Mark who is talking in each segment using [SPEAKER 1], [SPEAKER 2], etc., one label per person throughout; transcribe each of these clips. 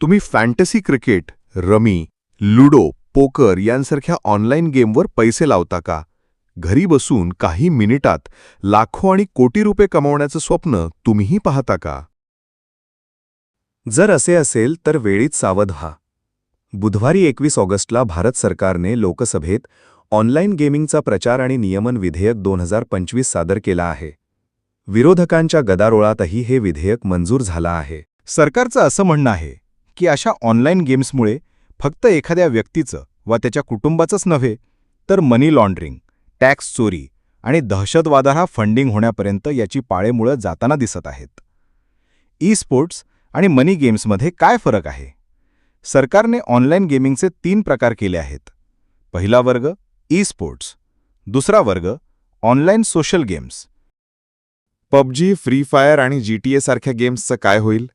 [SPEAKER 1] तुम्ही fantasy cricket rummy ludo poker यांसारख्या online गेमवर पैसे लावता का? घरी बसून काही मिनिटात लाखो आणि कोटी रुपये कमावण्याचं स्वप्न तुम्हीही पाहता का?
[SPEAKER 2] जर असे असेल तर वेळीच सावध व्हा. बुधवारी एकवीस ऑगस्टला भारत सरकारने लोकसभेत ऑनलाईन गेमिंगचा प्रचार आणि नियमन विधेयक दोन हजार पंचवीस सादर केला आहे. विरोधकांच्या गदारोळातही हे विधेयक मंजूर झालं आहे.
[SPEAKER 3] सरकारचं असं म्हणणं आहे की अशा ऑनलाईन गेम्समुळे फक्त एखाद्या व्यक्तीचं वा त्याच्या कुटुंबाचंच नव्हे तर मनी लॉन्ड्रिंग टॅक्स चोरी आणि दहशतवादाला फंडिंग होण्यापर्यंत याची पाळेमुळं जाताना दिसत आहेत. ई स्पोर्ट्स आणि मनी गेम्समध्ये काय फरक आहे? सरकारने ऑनलाईन गेमिंगचे तीन प्रकार केले आहेत. पहिला वर्ग ई स्पोर्ट्स दुसरा वर्ग online social games.
[SPEAKER 4] PUBG free fire आणि जीटीए सारख्या गेम्सचं काय होईल?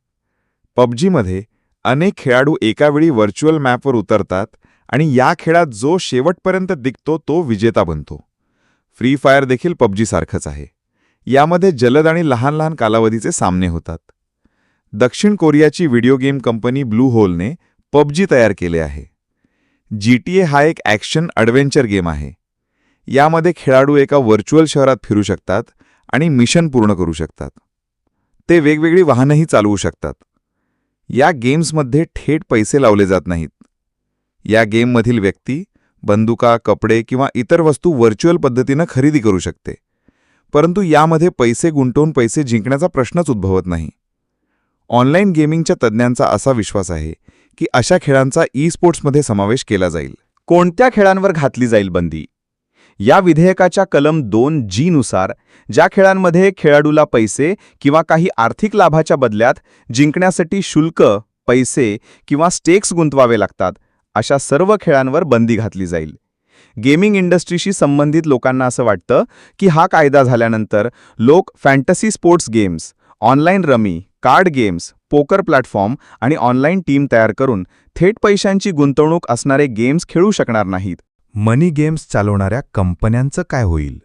[SPEAKER 4] पबजीमध्ये अनेक खेळाडू एकावेळी व्हर्च्युअल मॅपवर उतरतात आणि या खेळात जो शेवटपर्यंत दिखतो तो विजेता बनतो. फ्री फायर देखील पबजीसारखंच आहे. यामध्ये जलद आणि लहान लहान कालावधीचे सामने होतात. दक्षिण कोरियाची व्हिडिओ गेम कंपनी ब्लू होलने पबजी तयार केले आहे. जीटीए हा एक ॲक्शन ॲडव्हेंचर गेम आहे. यामध्ये खेळाडू एका व्हर्च्युअल शहरात फिरू शकतात आणि मिशन पूर्ण करू शकतात. ते वेगवेगळी वाहनंही चालवू शकतात. या गेम्समध्ये थेट पैसे लावले जात नाहीत. या गेममधील व्यक्ती बंदुका कपडे किंवा इतर वस्तू व्हर्च्युअल पद्धतीनं खरेदी करू शकते. परंतु यामध्ये पैसे गुंतवून पैसे जिंकण्याचा प्रश्नच उद्भवत नाही. ऑनलाईन गेमिंगच्या तज्ज्ञांचा असा विश्वास आहे की अशा खेळांचा ई स्पोर्ट्समध्ये समावेश केला जाईल.
[SPEAKER 3] कोणत्या खेळांवर घातली जाईल बंदी? या विधेयकाच्या कलम दोन जी नुसार ज्या खेळांमध्ये खेळाडूला पैसे किंवा काही आर्थिक लाभाच्या बदल्यात जिंकण्यासाठी शुल्क पैसे किंवा स्टेक्स गुंतवावे लागतात अशा सर्व खेळांवर बंदी घातली जाईल. गेमिंग इंडस्ट्रीशी संबंधित लोकांना असं वाटतं की हा कायदा झाल्यानंतर लोक fantasy sports games online rummy card games poker platform आणि ऑनलाईन टीम तयार करून थेट पैशांची गुंतवणूक असणारे गेम्स खेळू शकणार नाहीत.
[SPEAKER 2] मनी गेम्स चालवणाऱ्या कंपन्यांचं काय होईल?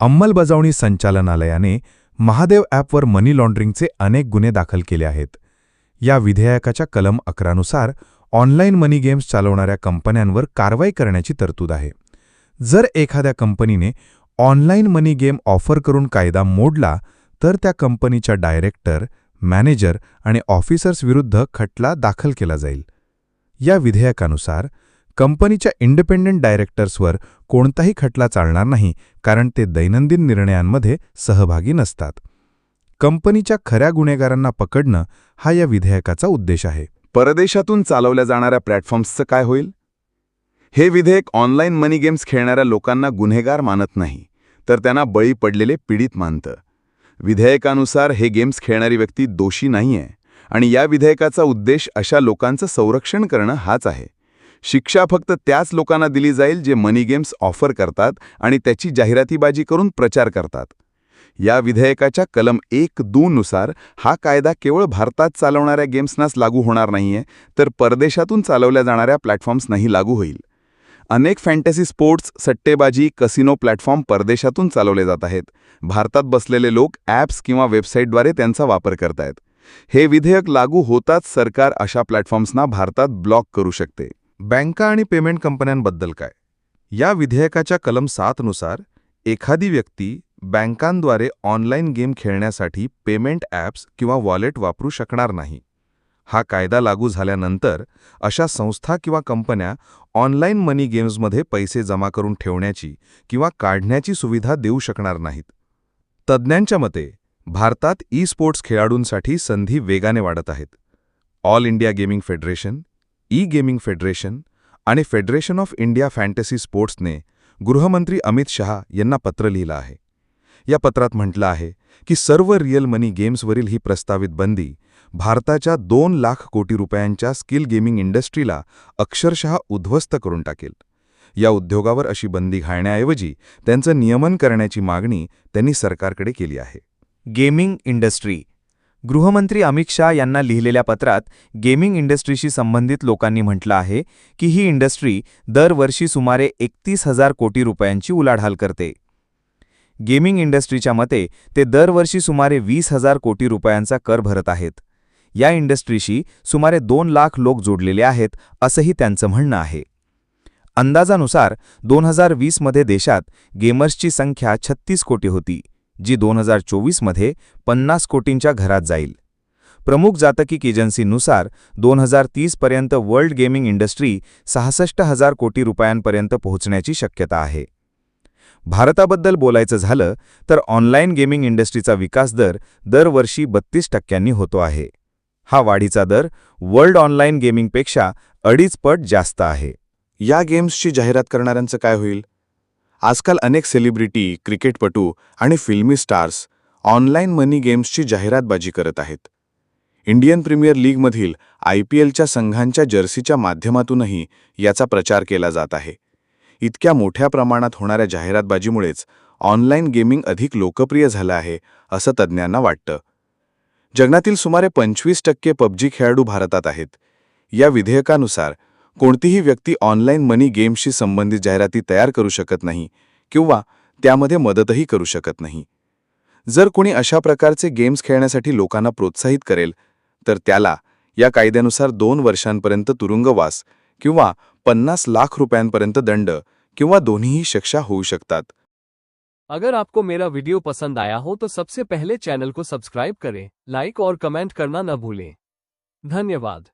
[SPEAKER 2] अंमलबजावणी संचालनालयाने महादेव ॲपवर मनी लॉन्ड्रिंगचे अनेक गुन्हे दाखल केले आहेत. या विधेयकाच्या कलम अकरानुसार ऑनलाईन मनी गेम्स चालवणाऱ्या कंपन्यांवर कारवाई करण्याची तरतूद आहे. जर एखाद्या कंपनीने ऑनलाईन मनी गेम ऑफर करून कायदा मोडला तर त्या कंपनीच्या डायरेक्टर मॅनेजर आणि ऑफिसर्स विरुद्ध खटला दाखल केला जाईल. या विधेयकानुसार कंपनीच्या इंडिपेंडंट डायरेक्टर्सवर कोणताही खटला चालणार नाही कारण ते दैनंदिन निर्णयांमध्ये सहभागी नसतात. कंपनीच्या खऱ्या गुन्हेगारांना पकडणं हा या विधेयकाचा उद्देश आहे.
[SPEAKER 4] परदेशातून चालवल्या जाणाऱ्या प्लॅटफॉर्म्सचं काय होईल? हे विधेयक ऑनलाईन मनी गेम्स खेळणाऱ्या लोकांना गुन्हेगार मानत नाही तर त्यांना बळी पडलेले पीडित मानतं. विधेयकानुसार हे गेम्स खेळणारी व्यक्ती दोषी नाहीये आणि या विधेयकाचा उद्देश अशा लोकांचं संरक्षण करणं हाच आहे. शिक्षा फक्त त्याच लोकांना दिली जाईल जे मनी गेम्स ऑफर करतात आणि त्याची जाहिरातीबाजी करून प्रचार करतात. या विधेयकाच्या कलम एक नुसार हा कायदा केवळ भारतात चालवणाऱ्या गेम्सनाच लागू होणार नाहीये तर परदेशातून चालवल्या जाणाऱ्या प्लॅटफॉर्म्सनाही लागू होईल. अनेक फॅन्टसी स्पोर्ट्स सट्टेबाजी कसिनो प्लॅटफॉर्म परदेशातून चालवले जात आहेत. भारतात बसलेले लोक ॲप्स किंवा वेबसाईटद्वारे त्यांचा वापर करतायत. हे विधेयक लागू होताच सरकार अशा प्लॅटफॉर्म्सना भारतात ब्लॉक करू शकते.
[SPEAKER 1] बँका आणि पेमेंट कंपन्यांबद्दल काय? या विधेयकाच्या कलम सातनुसार एखादी व्यक्ती बँकांद्वारे ऑनलाईन गेम खेळण्यासाठी पेमेंट ॲप्स किंवा वॉलेट वापरू शकणार नाही. हा कायदा लागू झाल्यानंतर अशा संस्था किंवा कंपन्या ऑनलाईन मनी गेम्समध्ये पैसे जमा करून ठेवण्याची किंवा काढण्याची सुविधा देऊ शकणार नाहीत. तज्ज्ञांच्या मते भारतात ई स्पोर्ट्स खेळाडूंसाठी संधी वेगाने वाढत आहेत. All India gaming federation e gaming federation आणि फेडरेशन ऑफ इंडिया फॅन्टसी स्पोर्ट्सने गृहमंत्री अमित शहा यांना पत्र लिहिलं आहे. या पत्रात म्हटलं आहे की सर्व रिअल मनी गेम्सवरील ही प्रस्तावित बंदी भारताच्या दोन लाख कोटी रुपयांच्या स्किल गेमिंग इंडस्ट्रीला अक्षरशः उद्ध्वस्त करून टाकेल. या उद्योगावर अशी बंदी घालण्याऐवजी त्यांचं नियमन करण्याची मागणी त्यांनी सरकारकडे केली आहे.
[SPEAKER 3] गेमिंग इंडस्ट्री गृहमंत्री अमित शाह यांना लिहिलेल्या पत्रात गेमिंग इंडस्ट्रीशी संबंधित लोकांनी म्हटलं आहे की ही इंडस्ट्री दरवर्षी सुमारे एकतीस हजार कोटी रुपयांची उलाढाल करते. गेमिंग इंडस्ट्रीच्या मते ते दरवर्षी सुमारे वीस हजार कोटी रुपयांचा कर भरत आहेत. या इंडस्ट्रीशी सुमारे दोन लाख लोक जोडलेले आहेत असंही त्यांचं म्हणणं आहे. अंदाजानुसार दोन हजार वीसमध्ये देशात गेमर्सची संख्या छत्तीस कोटी होती जी दोन हजार चोवीसमध्ये पन्नास कोटींच्या घरात जाईल. प्रमुख जातकीक एजन्सीनुसार दोन हजार तीसपर्यंत वर्ल्ड गेमिंग इंडस्ट्री सहासष्ट हजार कोटी रुपयांपर्यंत पोहोचण्याची शक्यता आहे. भारताबद्दल बोलायचं झालं तर ऑनलाईन गेमिंग इंडस्ट्रीचा विकास दर दरवर्षी बत्तीस टक्क्यांनी होतो आहे. हा वाढीचा दर वर्ल्ड ऑनलाईन गेमिंगपेक्षा अडीच पट जास्त आहे.
[SPEAKER 4] या गेम्सची जाहिरात करणाऱ्यांचं काय होईल? आजकाल अनेक सेलिब्रिटी क्रिकेटपटू आणि फिल्मी स्टार्स ऑनलाईन मनी गेम्सची जाहिरातबाजी करत आहेत. इंडियन प्रीमियर लीगमधील आय पी एलच्या संघांच्या जर्सीच्या माध्यमातूनही याचा प्रचार केला जात आहे. इतक्या मोठ्या प्रमाणात होणाऱ्या जाहिरातबाजीमुळेच ऑनलाईन गेमिंग अधिक लोकप्रिय झालं आहे असं तज्ज्ञांना वाटतं. जगनातील सुमारे पंचवीस टक्के पबजी खेळाडू भारतात आहेत. या विधेयकानुसार कोणतीही व्यक्ती ऑनलाईन मनी गेम्सशी संबंधित जाहिराती तयार करू शकत नाही किंवा त्यामध्ये मदतही करू शकत नाही. जर कोणी अशा प्रकारचे गेम्स खेळण्यासाठी लोकांना प्रोत्साहित करेल तर त्याला या कायद्यानुसार दोन वर्षांपर्यंत तुरुंगवास किंवा पन्नास लाख रुपयांपर्यंत दंड किंवा दोन्हीही शिक्षा होऊ शकतात.
[SPEAKER 5] अगर आपको मेरा वीडियो पसंद आया हो तो सबसे पहले चैनल को सब्सक्राइब करें लाइक और कमेंट करना न भूलें। धन्यवाद।